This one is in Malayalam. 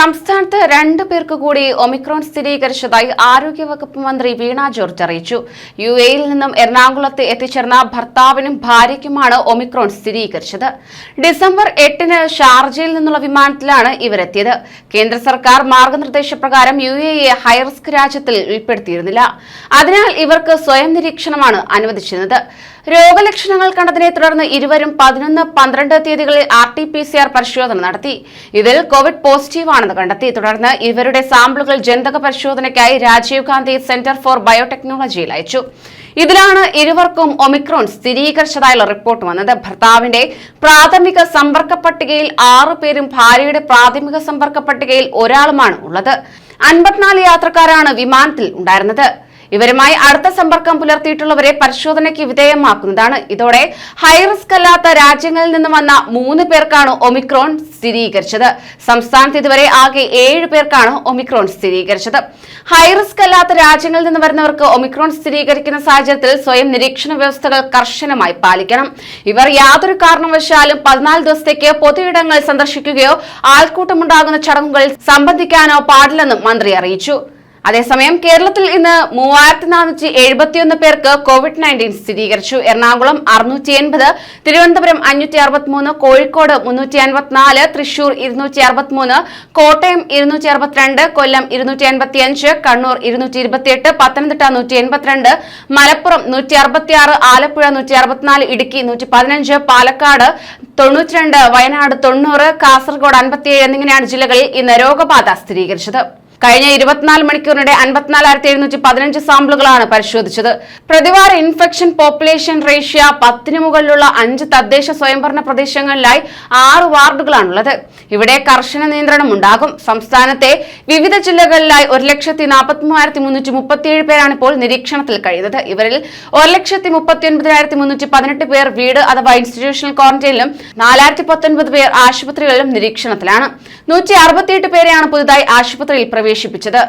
സംസ്ഥാനത്ത് രണ്ടു പേർക്ക് കൂടി ഒമിക്രോൺ സ്ഥിരീകരിച്ചതായി ആരോഗ്യവകുപ്പ് മന്ത്രി വീണ ജോർജ് അറിയിച്ചു. യു എയിൽ നിന്നും എറണാകുളത്ത് എത്തിച്ചേർന്ന ഭർത്താവിനും ഭാര്യയ്ക്കുമാണ് ഒമിക്രോൺ സ്ഥിരീകരിച്ചത്. ഡിസംബർ എട്ടിന് ഷാർജയിൽ നിന്നുള്ള വിമാനത്തിലാണ് ഇവരെത്തിയത്. കേന്ദ്ര സർക്കാർ മാർഗനിർദ്ദേശപ്രകാരം U A high high risk രാജ്യത്തിൽ ഉൾപ്പെടുത്തിയിരുന്നില്ല. അതിനാൽ ഇവർക്ക് സ്വയം നിരീക്ഷണമാണ് അനുവദിച്ചിരുന്നത്. രോഗലക്ഷണങ്ങൾ കണ്ടതിനെ തുടർന്ന് ഇരുവരും പതിനൊന്ന് പന്ത്രണ്ട് തീയതികളിൽ R T P C R പരിശോധന നടത്തി. ഇതിൽ കോവിഡ് പോസിറ്റീവാണെന്ന് കണ്ടെത്തി. തുടർന്ന് ഇവരുടെ സാമ്പിളുകൾ ജനിതക പരിശോധനയ്ക്കായി രാജീവ് ഗാന്ധി സെന്റർ ഫോർ ബയോടെക്നോളജിയിൽ അയച്ചു. ഇതിലാണ് ഇരുവർക്കും ഒമിക്രോൺ സ്ഥിരീകരിച്ചതായുള്ള റിപ്പോർട്ട് വന്നത്. ഭർത്താവിന്റെ പ്രാഥമിക സമ്പർക്ക പട്ടികയിൽ ആറു പേരും ഭാര്യയുടെ പ്രാഥമിക സമ്പർക്ക പട്ടികയിൽ ഒരാളുമാണ് ഉള്ളത്. അൻപത്തിനാല് യാത്രക്കാരാണ് വിമാനത്തിൽ ഉണ്ടായിരുന്നത്. ഇവരുമായി അടുത്ത സമ്പർക്കം പുലർത്തിയിട്ടുള്ളവരെ പരിശോധനയ്ക്ക് വിധേയമാക്കുന്നതാണ്. ഇതോടെ ഹൈറിസ്ക് അല്ലാത്ത രാജ്യങ്ങളിൽ നിന്ന് വന്ന മൂന്ന് പേർക്കാണ് ഒമിക്രോൺ സ്ഥിരീകരിച്ചത്. സംസ്ഥാനത്ത് ഇതുവരെ ആകെ ഏഴ് പേർക്കാണ് ഒമിക്രോൺ സ്ഥിരീകരിച്ചത്. ഹൈറിസ്ക് അല്ലാത്ത രാജ്യങ്ങളിൽ നിന്ന് വരുന്നവർക്ക് ഒമിക്രോൺ സ്ഥിരീകരിക്കുന്ന സാഹചര്യത്തിൽ സ്വയം നിരീക്ഷണ വ്യവസ്ഥകൾ കർശനമായി പാലിക്കണം. ഇവർ യാതൊരു കാരണവശാലും പതിനാല് ദിവസത്തേക്ക് പൊതുയിടങ്ങൾ സന്ദർശിക്കുകയോ ആൾക്കൂട്ടമുണ്ടാകുന്ന ചടങ്ങുകളിൽ സംബന്ധിക്കാനോ പാടില്ലെന്നും മന്ത്രി അറിയിച്ചു. അതേസമയം കേരളത്തിൽ ഇന്ന് മൂവായിരത്തി നാനൂറ്റി എഴുപത്തിയൊന്ന് പേർക്ക് കോവിഡ് നയന്റീൻ സ്ഥിരീകരിച്ചു. എറണാകുളം അറുന്നൂറ്റി എൺപത് തിരുവനന്തപുരം അഞ്ഞൂറ്റി അറുപത്തിമൂന്ന് കോഴിക്കോട് മുന്നൂറ്റി അൻപത്തിനാല് തൃശൂർ ഇരുന്നൂറ്റി അറുപത്തിമൂന്ന് കോട്ടയം ഇരുന്നൂറ്റി അറുപത്തിരണ്ട് കൊല്ലം ഇരുന്നൂറ്റി അൻപത്തിയഞ്ച് കണ്ണൂർ ഇരുന്നൂറ്റി ഇരുപത്തിയെട്ട് പത്തനംതിട്ട നൂറ്റി എൺപത്തിരണ്ട് മലപ്പുറം നൂറ്റി അറുപത്തിയാറ് ആലപ്പുഴ നൂറ്റി അറുപത്തിനാല് ഇടുക്കി നൂറ്റി പതിനഞ്ച് പാലക്കാട് തൊണ്ണൂറ്റിരണ്ട് വയനാട് തൊണ്ണൂറ് കാസർഗോഡ് അൻപത്തിയേഴ് എന്നിങ്ങനെയാണ് ജില്ലകളിൽ ഇന്ന് രോഗബാധ സ്ഥിരീകരിച്ചത്. കഴിഞ്ഞ ഇരുപത്തിനാല് മണിക്കൂറിനിടെ അൻപത്തിനാലായിരത്തി എഴുന്നൂറ്റി പതിനഞ്ച് സാമ്പിളുകളാണ് പരിശോധിച്ചത്. പ്രതിവാര ഇൻഫെക്ഷൻ പോപ്പുലേഷൻ റേഷ്യ പത്തിന് മുകളിലുള്ള അഞ്ച് തദ്ദേശ സ്വയംഭരണ പ്രദേശങ്ങളിലായി ആറ് വാർഡുകളാണുള്ളത്. ഇവിടെ കർശന നിയന്ത്രണം ഉണ്ടാകും. സംസ്ഥാനത്തെ വിവിധ ജില്ലകളിലായി ഒരു ലക്ഷത്തി നാൽപ്പത്തി മൂവായിരത്തി മുന്നൂറ്റി മുപ്പത്തിയേഴ് പേരാണ് ഇപ്പോൾ നിരീക്ഷണത്തിൽ കഴിയുന്നത്. ഇവരിൽ ഒരു ലക്ഷത്തി മുപ്പത്തി ഒൻപതിനായിരത്തി മുന്നൂറ്റി പതിനെട്ട് പേർ വീട് അഥവാ ഇൻസ്റ്റിറ്റ്യൂഷണൽ ക്വാറന്റൈനിലും നാലായിരത്തി പത്തൊൻപത് പേർ ആശുപത്രികളിലും നിരീക്ഷണത്തിലാണ്. നൂറ്റി അറുപത്തിയെട്ട് പേരെയാണ് പുതുതായി ആശുപത്രിയിൽ പ്രവേശിപ്പിച്ചത്